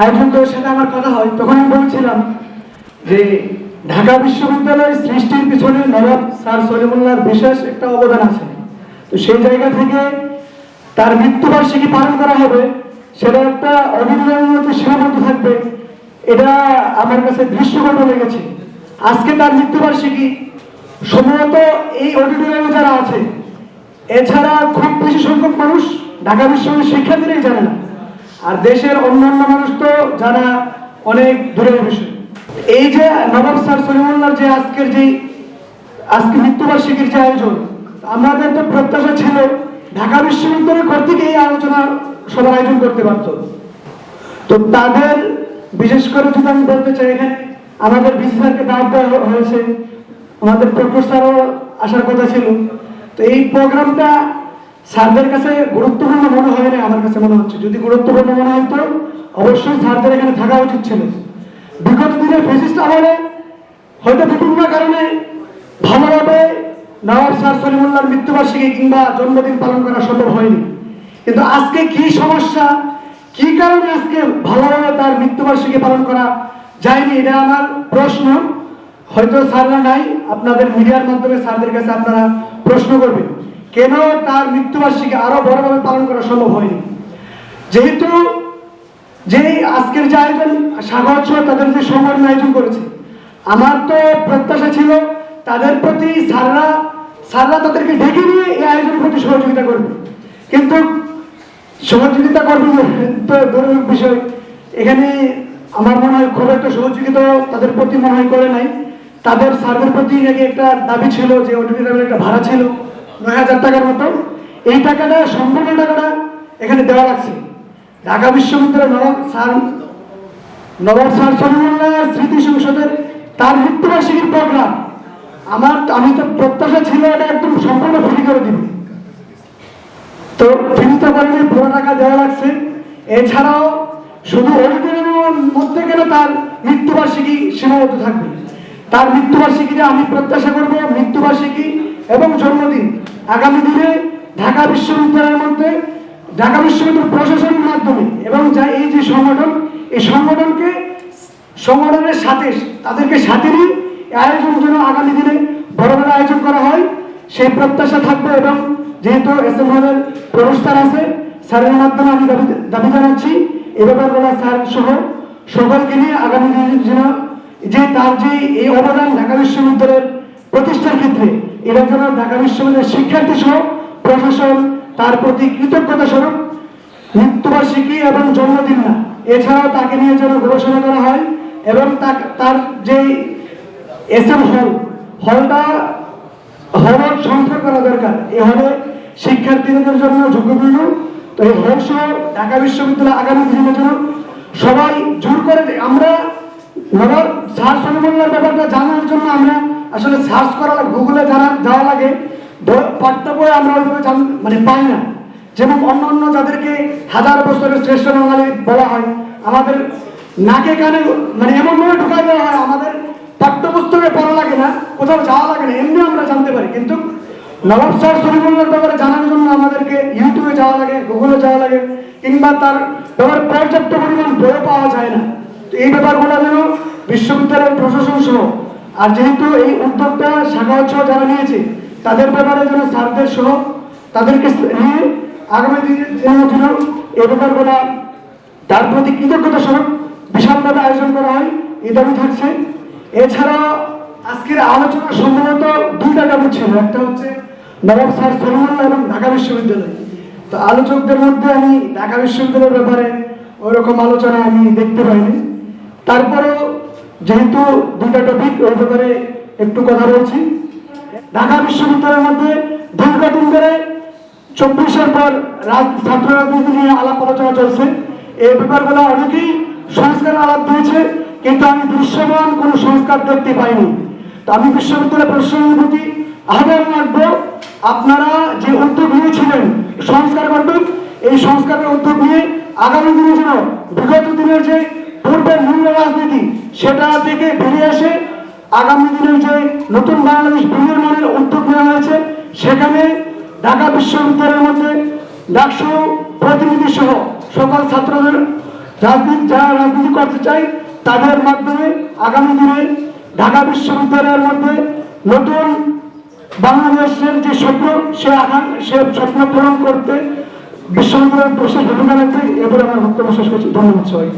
আয়োজকদের সাথে আমার কথা হয়, তখন আমি বলছিলাম যে ঢাকা বিশ্ববিদ্যালয় সৃষ্টির পিছনে নবাব স্যার সলিমুল্লাহর বিশেষ একটা অবদান আছে। তো সেই জায়গা থেকে তার মৃত্যুবার্ষিকী পালন করা হবে, সেটা একটা মধ্যে সীমাবদ্ধ থাকবে। এটা আমার কাছে দৃশ্যকট লেগেছে। আজকে তার মৃত্যুবার্ষিকী সম্ভবত এই অডিটোরিয়ামে যারা আছে, এছাড়া খুব বেশি সংখ্যক মানুষ ঢাকা বিশ্ববিদ্যালয়ের শিক্ষার্থীরাই জানে না। আর দেশের অন্যান্য মানুষ তো যারা অনেক দূরের বিষয় এই যে নবাব স্যার সলিমুল্লাহর যে আজকের যে আজকে মৃত্যুবার্ষিকীর যে আয়োজন, আমাদের তো প্রত্যাশা ছিল ঢাকা বিশ্ববিদ্যালয় কর্তৃক এই আলোচনা সবার আয়োজন করতে পারত। তো তাদের বিশেষ করে যদি আমি বলতে চাই, এখানে আমাদের বিসিসিআরকে দাওয়াত দেওয়া হয়েছে, আমাদের প্রফেসরও আসার কথা ছিল। তো এই প্রোগ্রামটা স্যারদের কাছে গুরুত্বপূর্ণ মনে হয় না আমার কাছে মনে হচ্ছে। যদি গুরুত্বপূর্ণ মনে হতো অবশ্যই স্যারদের এখানে থাকা উচিত ছিল। বিগত দিনে ফেসিস্ট আমলে হয়তো বিভিন্ন কারণে ভালোভাবে নবাব স্যার সলিমুল্লাহর মৃত্যুবার্ষিকী কিংবা জন্মদিন পালন করা সম্ভব হয়নি। কিন্তু আজকে কি সমস্যা, কি কারণে আজকে ভালোভাবে তার মৃত্যুবার্ষিকী পালন করা যায়নি, এটা আমার প্রশ্ন। হয়তো স্যাররা নাই, আপনাদের মিডিয়ার মাধ্যমে স্যারদের কাছে আপনারা প্রশ্ন করবেন। কেন তার মৃত্যুবার্ষিকী আরও বড়ভাবে পালন করা সম্ভব হয়নি? যেহেতু যে আজকের যে আয়োজন, সাগর ছিল তাদের যে সংগঠন আয়োজন করেছে। আমার তো প্রত্যাশা ছিল তাদের প্রতি স্যাররা স্যাররা তাদেরকে ডেকে নিয়ে এই আয়োজনের প্রতি সহযোগিতা করবে। কিন্তু সহযোগিতা করবে তো গৌরবের বিষয়, এখানে আমার মনে হয় খুব একটা সহযোগিতা তাদের প্রতি মনে হয় করে নাই। তাদের স্যারদের প্রতি নাকি একটা দাবি ছিল যে অডিটোরিয়ামের একটা ভাড়া ছিল। নয় হাজার টাকার মতো। এই টাকাটা, সম্পূর্ণ টাকাটা এখানে দেওয়া লাগছে ঢাকা বিশ্ববিদ্যালয়ের নবাব স্যার নবাব স্যার সলিমুল্লাহ স্মৃতি সংসদের তার মৃত্যুবার্ষিকীর প্রোগ্রাম আমার, আমি তো প্রত্যাশা ছিল এটা একদম সম্পূর্ণ ফ্রি করে দিবে। তো ফ্রি তো করেনি, পুরো টাকা দেওয়া লাগছে। এছাড়াও শুধু অডিটোরিয়ামের মধ্যে কেন তার মৃত্যুবার্ষিকী সীমাবদ্ধ থাকবে? তার মৃত্যুবার্ষিকীতে আমি প্রত্যাশা করব, মৃত্যুবার্ষিকী এবং জন্মদিন। আগামী দিনে ঢাকা বিশ্ববিদ্যালয়ের মধ্যে ঢাকা বিশ্ববিদ্যালয় প্রশাসনের মাধ্যমে এবং যা এই যে সংগঠন, এই সংগঠনকে সংগঠনের সাথে, তাদেরকে সাথে নিয়ে আয়োজন যেন আগামী দিনে বড় বড় আয়োজন করা হয়, সেই প্রত্যাশা থাকবে এবং যেহেতু এস এম হলের আছে, স্যারের মাধ্যমে আমি দাবি দাবি জানাচ্ছি, এ ব্যাপারগুলো স্যার সহ সকলকে নিয়ে আগামী দিনে যেন যে তার যে এই অবদান ঢাকা বিশ্ববিদ্যালয়ের প্রতিষ্ঠার ক্ষেত্রে এরা যেন ঢাকা বিশ্ববিদ্যালয়ের শিক্ষার্থী সহ প্রশাসন, তার প্রতি কৃতজ্ঞতা স্বরূপ মৃত্যুবার্ষিকী এবং জন্মদিন না। এছাড়াও তাকে নিয়ে যেন গবেষণা করা হয় এবং তার যে এস এম হল, হলটা হল সংস্কার করা দরকার। এ হলে শিক্ষার্থীদের জন্য ঝুঁকিপূর্ণ। তো এই হল সহ ঢাকা বিশ্ববিদ্যালয় আগামী দিনের জন্য সবাই জোর করে আমরা নবাব স্যার সলিমুল্লাহর ব্যাপারটা জানার জন্য আমরা আসলে সার্চ করা লাগে গুগলে জানা যাওয়া লাগে পাঠ্য বই আমরা ওইভাবে মানে পাই না। যেমন অন্য অন্য যাদেরকে হাজার বছরের শ্রেষ্ঠ বাঙালি বলা হয়, আমাদের নাকে কানে মানে এমনভাবে ঢুকাই দেওয়া হয়, আমাদের পাঠ্যপুস্তকে পড়া লাগে না, কোথাও যাওয়া লাগে না, এমনি আমরা জানতে পারি। কিন্তু নবাব স্যার সলিমুল্লাহর ব্যাপারে জানার জন্য আমাদেরকে ইউটিউবে যাওয়া লাগে গুগলে যাওয়া লাগে, কিংবা তার ব্যাপারে পর্যাপ্ত পরিমাণ বই পাওয়া যায় না। তো এই ব্যাপারগুলো যেন বিশ্ববিদ্যালয়ের প্রশাসন সহ আর যেহেতু এই উদ্যোগটা শাখা উৎসব যারা নিয়েছে, তাদের ব্যাপারে যেন স্যারদের সহ তাদেরকে নিয়ে আগামী দিনের জন্য এই ব্যাপারগুলো তার প্রতি কৃতজ্ঞতা স্বরূপ বিশালভাবে আয়োজন করা হয় এই দাবি থাকছে। এছাড়া আজকের আলোচনা সম্ভবত দুইটা দাবি ছিল, একটা হচ্ছে নবাব স্যার সলিমুল্লাহ এবং ঢাকা বিশ্ববিদ্যালয়। তো আলোচকদের মধ্যে আমি ঢাকা বিশ্ববিদ্যালয়ের ব্যাপারে ওই রকম আলোচনা আমি দেখতে পাইনি। তারপরেও যেহেতু দুইটা টপিক ওই ব্যাপারে একটু কথা বলছি ঢাকা বিশ্ববিদ্যালয়ের মধ্যে দীর্ঘদিন ধরে চব্বিশের পর ছাত্র রাজনীতি নিয়ে আলাপ আলোচনা চলছে। এই ব্যাপারগুলো অনেকেই সংস্কার আলাপ দিয়েছে, কিন্তু আমি দৃশ্যমান কোনো সংস্কার দেখতে পাইনি। তো আমি বিশ্ববিদ্যালয় প্রশাসনের প্রতি আহ্বান রাখব, আপনারা যে উদ্যোগ নিয়েছিলেন সংস্কার করবেন এই সংস্কারের উদ্যোগ নিয়ে আগামী দিনে যেন বিগত দিনের যে পূর্বের মূল্য রাজনীতি সেটা থেকে বেরিয়ে আসে আগামী দিনের যে নতুন বাংলাদেশ বিনির্মাণের উদ্যোগ নেওয়া হয়েছে, সেখানে ঢাকা বিশ্ববিদ্যালয়ের মধ্যে ডাকসু প্রতিনিধি সহ সকল ছাত্রদের রাজনীতি, যারা রাজনীতি করতে চায়, তাদের মাধ্যমে আগামী দিনে ঢাকা বিশ্ববিদ্যালয়ের মধ্যে নতুন বাংলাদেশের যে স্বপ্ন, সে আকাঙ্ক্ষা সে স্বপ্ন পূরণ করতে বিশ্ববিদ্যালয়ের বিশেষ ভূমিকা এরপরে আমার বক্তব্য শেষ করছি। ধন্যবাদ সবাই